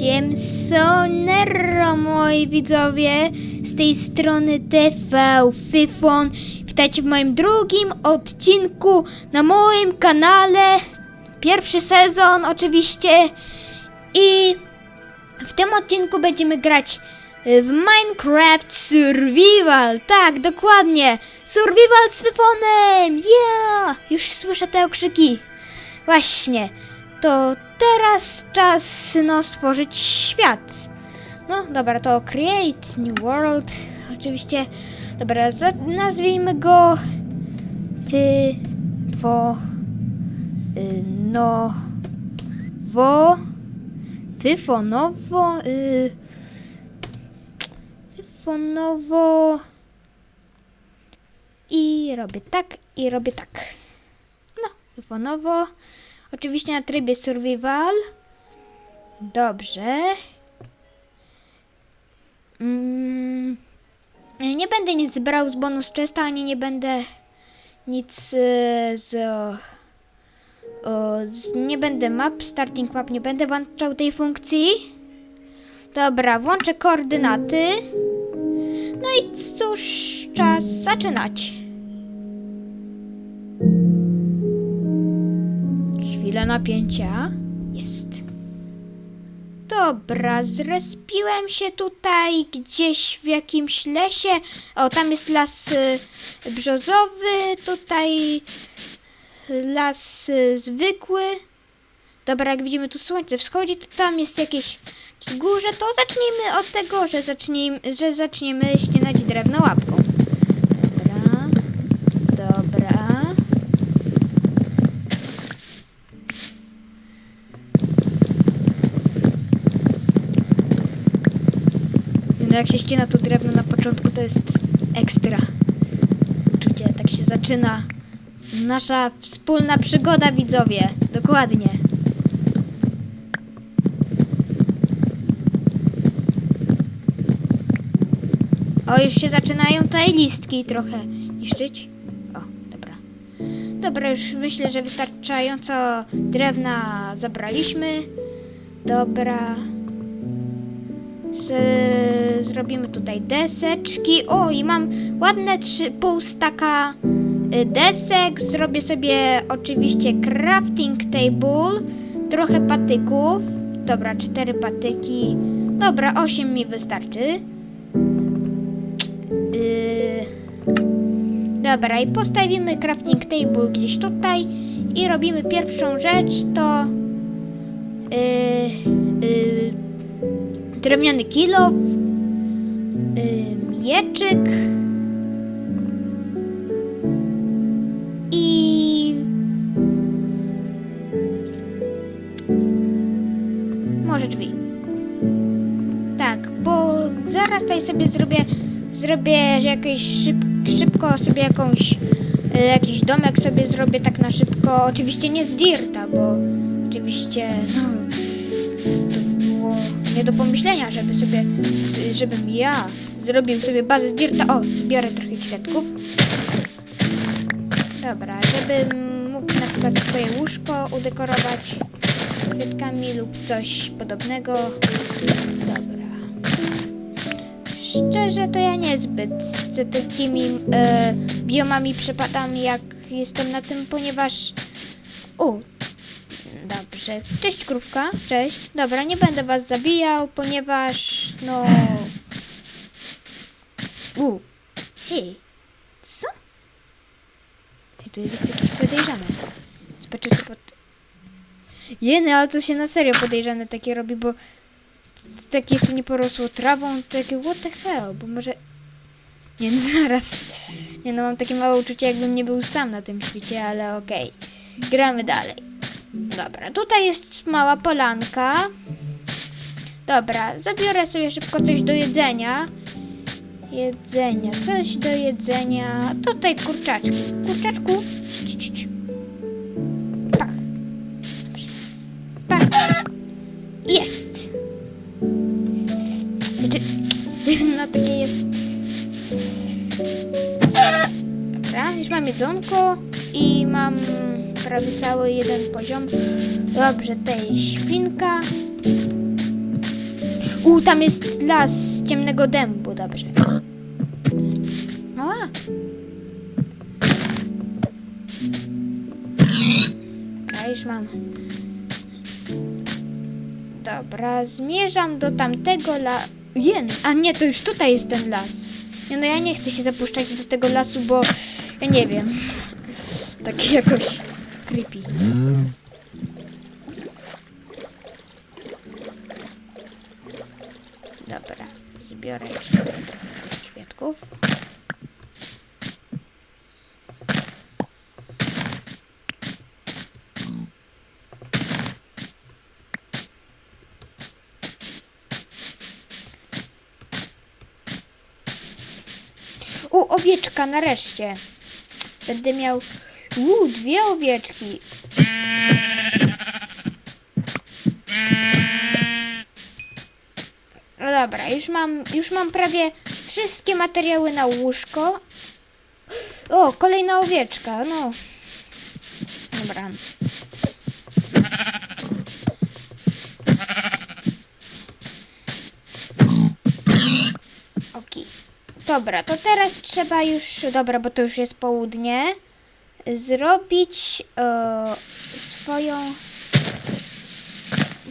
Siemsonero, moi widzowie, z tej strony TV Fyfon. Witajcie w moim drugim odcinku na moim kanale. Pierwszy sezon oczywiście. I w tym odcinku będziemy grać w Minecraft Survival. Tak, dokładnie. Survival z Fyfonem. Yeah! Już słyszę te okrzyki. Właśnie. To teraz czas no, stworzyć świat. No dobra, to Create New World. Oczywiście. Dobra, nazwijmy go y, No, Wo, Fyfonowo, y, Fyfonowo i robię tak, i robię tak. No, Fyfonowo. Oczywiście na trybie survival. Dobrze. Mm, nie będę nic brał z bonus chesta, ani nie będę nic e, z, o, z... Nie będę map, starting map, nie będę włączał tej funkcji. Dobra, włączę koordynaty. No i cóż, czas zaczynać. Napięcia. Jest. Dobra, zrespiłem się tutaj gdzieś w jakimś lesie. O, tam jest las y, brzozowy, tutaj las y, zwykły. Dobra, jak widzimy tu słońce wschodzi, to tam jest jakieś wzgórze, to zacznijmy od tego, że że zaczniemy ścinać drewno łapką. Dobra, dobra. No jak się ścina to drewno na początku, to jest ekstra. Czucie, tak się zaczyna nasza wspólna przygoda, widzowie. Dokładnie. O, już się zaczynają tutaj listki trochę niszczyć. O, dobra. Dobra, już myślę, że wystarczająco drewna zabraliśmy. Dobra. Z, zrobimy tutaj deseczki. O, i mam ładne trzy, pół staka y, desek. Zrobię sobie oczywiście crafting table. Trochę patyków. Dobra, cztery patyki. Dobra, osiem mi wystarczy. Yy, Dobra, i postawimy crafting table gdzieś tutaj i robimy pierwszą rzecz, to yy, yy, drewniany kilof, mieczyk i może drzwi. Tak, bo zaraz tutaj sobie zrobię, zrobię jakieś szyb, szybko sobie jakąś, e, jakiś domek sobie zrobię tak na szybko. Oczywiście nie z dirta, bo oczywiście no, to było nie do pomyślenia, żeby sobie, żebym ja zrobił sobie bazę z dirta. O, zbiorę trochę kwiatków. Dobra, żebym mógł na przykład swoje łóżko udekorować kwiatkami lub coś podobnego. Dobra. Szczerze to ja niezbyt z takimi e, biomami przepadam jak jestem na tym, ponieważ... U, dobrze. Cześć krówka, cześć. Dobra, nie będę was zabijał, ponieważ no... Hej, co? Ej, to jest jakieś podejrzane. Zobaczę, co pod... Jeny, ale to się na serio podejrzane takie robi, bo tak jeszcze nie porosło trawą, takie what the hell, bo może... Nie, no zaraz. Nie no, mam takie małe uczucie, jakbym nie był sam na tym świecie, ale okej. Gramy dalej. Dobra, tutaj jest mała polanka. Dobra, zabiorę sobie szybko coś do jedzenia. Jedzenia, coś do jedzenia. Tutaj kurczaczki. Kurczaczku. Cii, cii. Pach. Pach. Jest. Znaczy, no takie jest. Dobra, już mam jedzonko i mam prawie cały jeden poziom. Dobrze, tutaj świnka. U, tam jest las ciemnego dębu, dobrze. A. A już mam. Dobra, zmierzam do tamtego la... Jen, a nie, to już tutaj jest ten las. Nie, no ja nie chcę się zapuszczać do tego lasu, bo ja nie wiem. Taki jakoś creepy. Dobra, U, owieczka, nareszcie. Będę miał... U, dwie owieczki. Dobra, już mam, już mam prawie wszystkie materiały na łóżko. O, kolejna owieczka, no. Dobra. Okej. Dobra, to teraz trzeba już, dobra, bo to już jest południe, zrobić e, swoją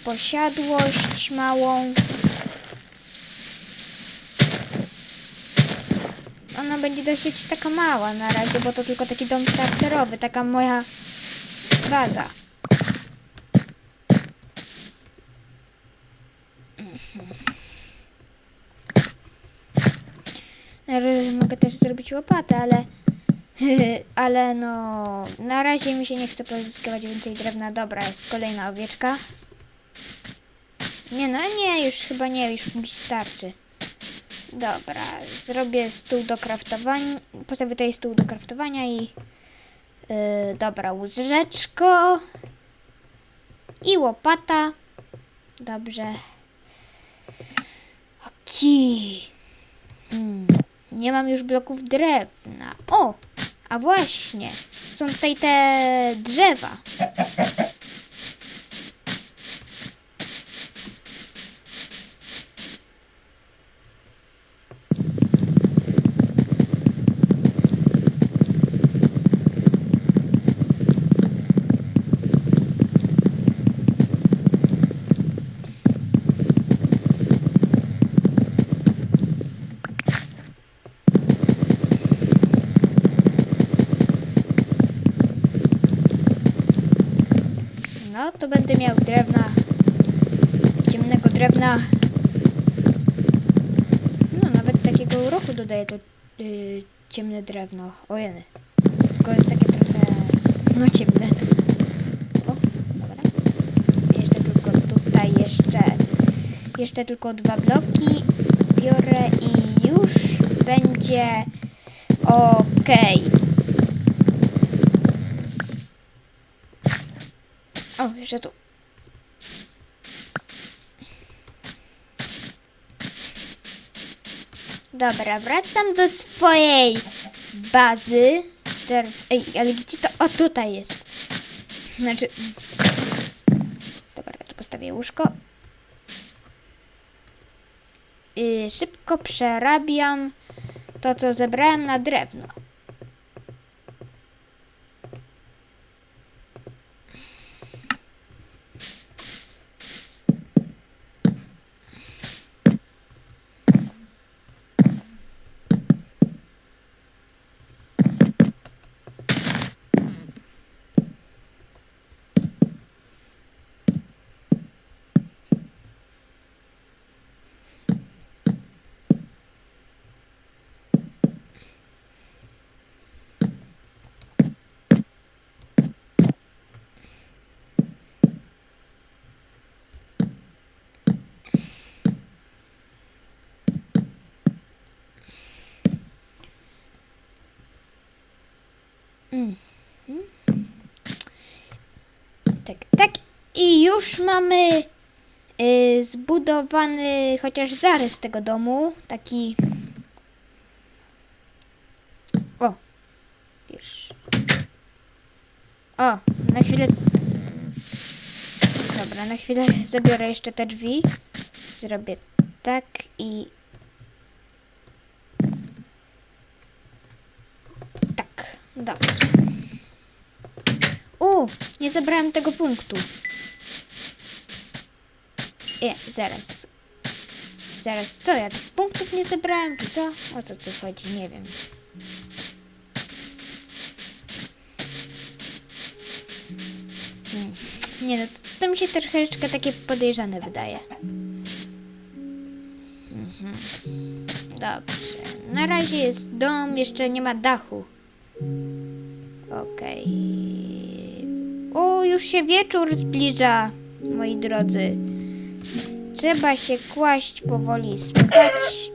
posiadłość małą. Ona będzie dosyć taka mała na razie, bo to tylko taki dom starterowy, taka moja baza. R- Mogę też zrobić łopatę, ale ale no na razie mi się nie chce pozyskiwać więcej drewna. Dobra, jest kolejna owieczka. Nie no, nie, już chyba nie, już mi starczy. Dobra, zrobię stół do kraftowania, postawię tutaj stół do kraftowania i yy, dobra, łyżeczko i łopata. Dobrze. Okej. Hmm. Nie mam już bloków drewna. O! A właśnie. Są tutaj te drzewa. To będę miał drewna. Ciemnego drewna. No, nawet takiego uroku dodaje to yy, ciemne drewno. Ojeny. Tylko jest takie trochę. No, ciemne. O, dobra. Jeszcze tylko tutaj, jeszcze. Jeszcze tylko dwa bloki zbiorę i już będzie okej. O, jeszcze tu. Dobra, wracam do swojej bazy. Teraz, ej, ale gdzie to? O, tutaj jest. Znaczy... Dobra, tu postawię łóżko. I szybko przerabiam to, co zebrałem na drewno. Mhm. Tak, tak. I już mamy y, zbudowany chociaż zarys tego domu. Taki. O! Już. O, na chwilę. Dobra, na chwilę zabiorę jeszcze te drzwi. Zrobię tak i tak. Dobrze. U, nie zebrałem tego punktu. Nie, zaraz. Zaraz, co ja tych punktów nie zebrałem, czy co? O co tu chodzi, nie wiem. Hmm. Nie no, to, to mi się troszeczkę takie podejrzane wydaje. Mhm. Dobrze. Na razie jest dom, jeszcze nie ma dachu. Okej. O, już się wieczór zbliża, moi drodzy. Trzeba się kłaść powoli spać.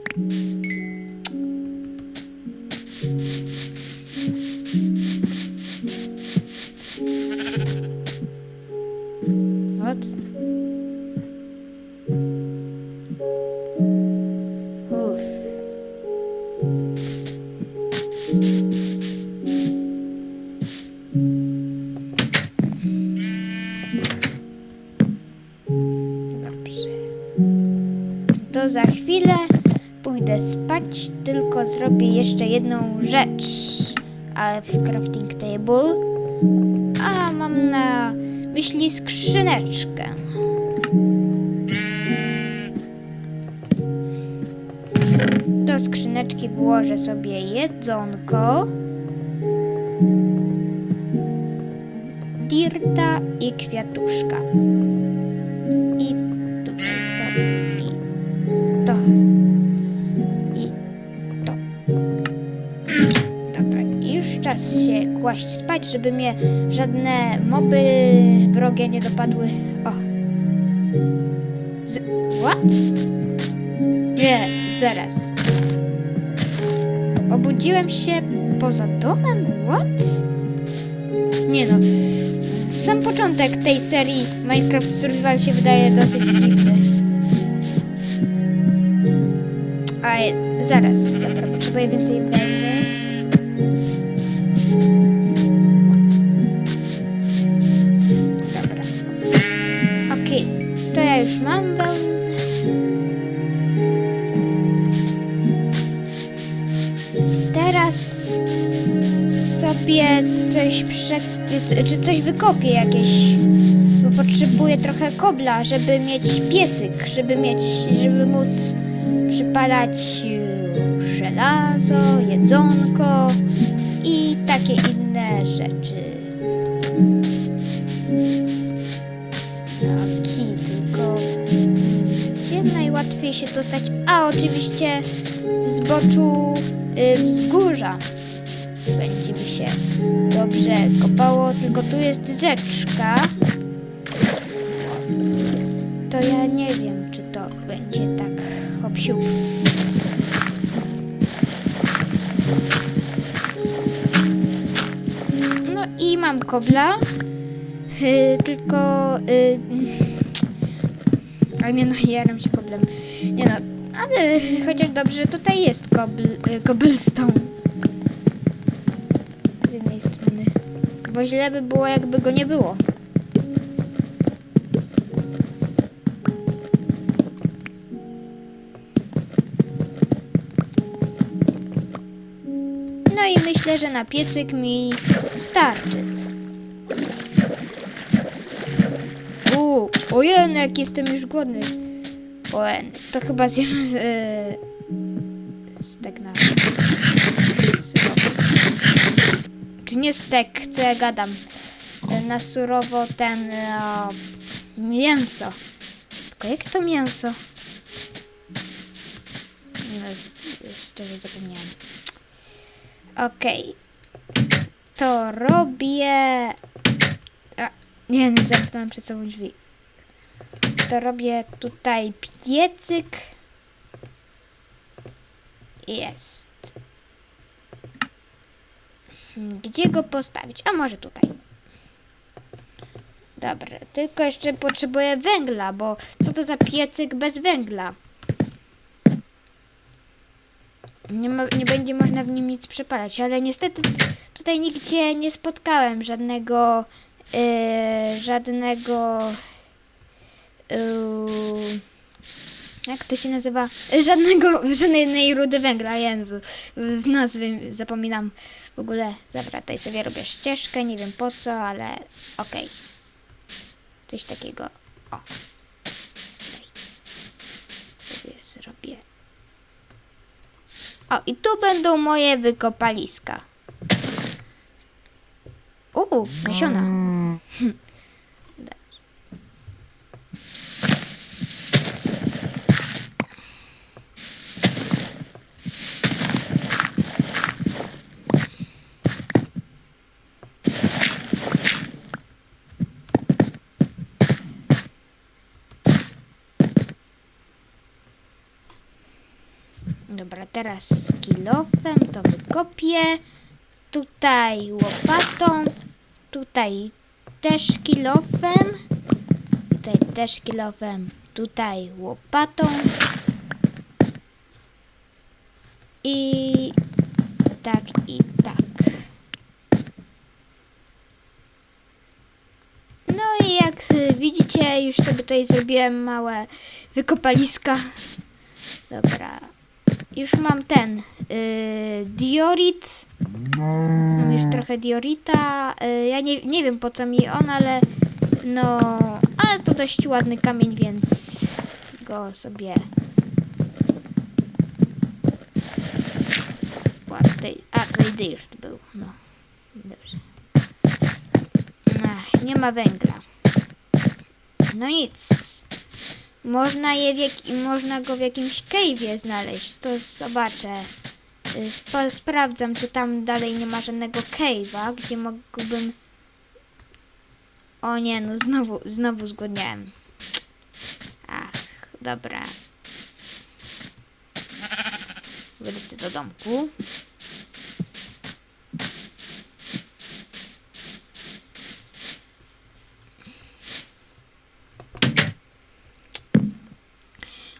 Do skrzyneczki włożę sobie jedzonko. Dirta i kwiatuszka. I tutaj to. I to. I to. Dobra, już czas się kłaść spać, żeby mnie żadne moby wrogie nie dopadły. O. Z... What? Nie, zaraz. Obudziłem się poza domem? What? Nie no. Sam początek tej serii Minecraft Survival się wydaje dosyć dziwny. A zaraz, dobra, potrzebuję więcej wełny. Dobra. Okej, to ja już mam wełnę. Sobie coś prze... czy coś wykopię jakieś, bo potrzebuję trochę kobla, żeby mieć piesyk, żeby mieć, żeby móc przypadać y, żelazo, jedzonko i takie inne rzeczy. Okej, tylko gdzie najłatwiej się dostać? A, oczywiście w zboczu y, wzgórza będzie mi się dobrze kopało, tylko tu jest rzeczka. To ja nie wiem, czy to będzie tak hop siup. No i mam kobla. Y, tylko... Y, ale nie no, jaram się koblem. Nie no, ale chociaż dobrze, tutaj jest kobl, y, cobblestone. Bo źle by było, jakby go nie było. No i myślę, że na piecyk mi starczy. U, ojej, jak jestem już głodny. Ojej, to chyba zjem yy, stek nie stek, co ja gadam? E, Na surowo ten e, mięso. Tylko jak to mięso? No, szczerze zapomniałem. Okej. To robię... A, nie, nie zamknąłem przed sobą drzwi. To robię tutaj piecyk. Jest. Gdzie go postawić? A może tutaj. Dobra, tylko jeszcze potrzebuję węgla, bo co to za piecyk bez węgla? Nie, ma, nie będzie można w nim nic przepalać, ale niestety tutaj nigdzie nie spotkałem żadnego yy, żadnego yy, Jak to się nazywa? Żadnego, żadnej rudy węgla, Jezu. Nazwy zapominam. W ogóle, dobra, tutaj sobie robię ścieżkę, nie wiem po co, ale okej. Coś takiego. O. Sobie zrobię. O, i tu będą moje wykopaliska. Uuu, nasiona. Dobra, teraz kilofem to wykopię. Tutaj łopatą. Tutaj też kilofem. Tutaj też kilofem. Tutaj łopatą. I tak, i tak. No i jak widzicie, już sobie tutaj zrobiłem małe wykopaliska. Dobra. Już mam ten yy, diorit. Mam już trochę diorita. Yy, ja nie, nie wiem po co mi on, ale no, ale to dość ładny kamień, więc go sobie Ładny, a tutaj dirt był, no. Dobrze. Ach, nie ma węgla. No nic. Można je w jak, można go w jakimś cave'ie znaleźć. To zobaczę. Y, Sp sprawdzam, czy tam dalej nie ma żadnego cave'a, gdzie mógłbym... O nie, no znowu, znowu zgodniałem. Ach, dobra. Wrócę do domku.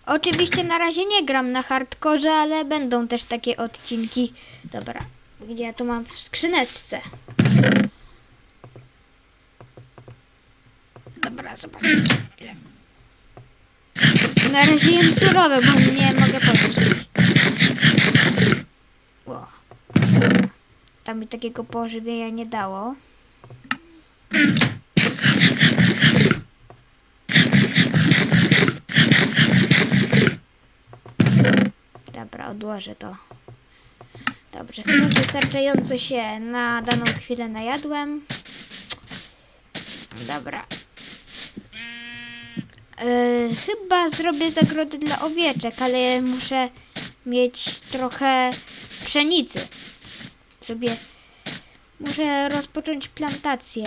Oczywiście na razie nie gram na hardkorze, ale będą też takie odcinki. Dobra, gdzie ja tu mam w skrzyneczce? Dobra, zobaczmy. Na razie jem surowe, bo nie mogę. O. Tam mi takiego pożywienia nie dało. Dobra, odłożę to. Dobrze, chyba wystarczająco się na daną chwilę najadłem. Dobra. Yy, chyba zrobię zagrody dla owieczek, ale muszę mieć trochę pszenicy. Sobie muszę rozpocząć plantację.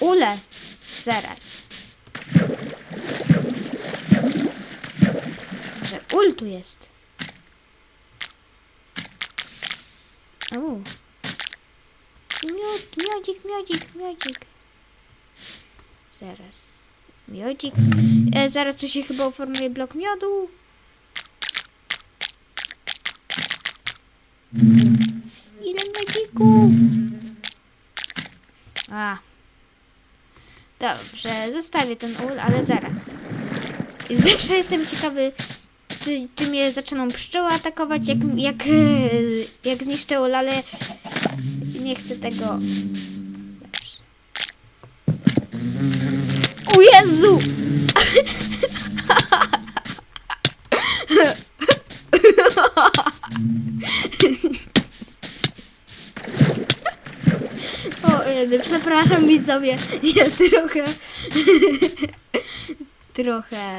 Ule! Zaraz. Że ul tu jest. O. Miod, miodzik, miodzik, miodzik. Zaraz. Miodzik. E, zaraz to się chyba uformuje blok miodu. Ile miodzików? A. Dobrze, zostawię ten ul, ale zaraz. Zawsze jestem ciekawy, czy, mnie zaczną pszczoły atakować, jak, jak, jak zniszczę ale nie chcę tego. O Jezu! O Jezu, przepraszam widzowie, jest trochę... trochę...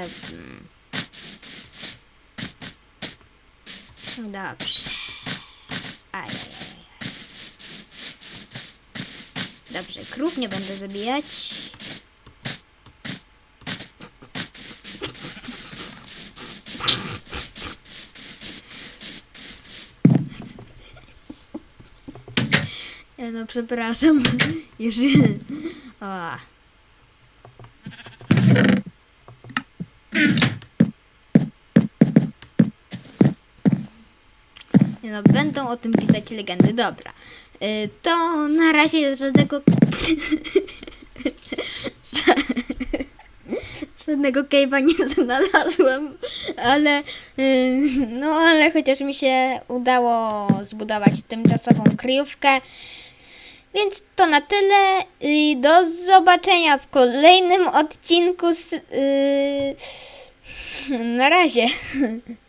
Dobrze. Dobrze, krów nie będę zabijać. Ja no przepraszam. O. Nie no, będą o tym pisać legendy. Dobra. Y, To na razie żadnego. Żadnego cave'a nie znalazłem, ale yy, no ale chociaż mi się udało zbudować tymczasową kryjówkę. Więc to na tyle i do zobaczenia w kolejnym odcinku. Z, yy, na razie.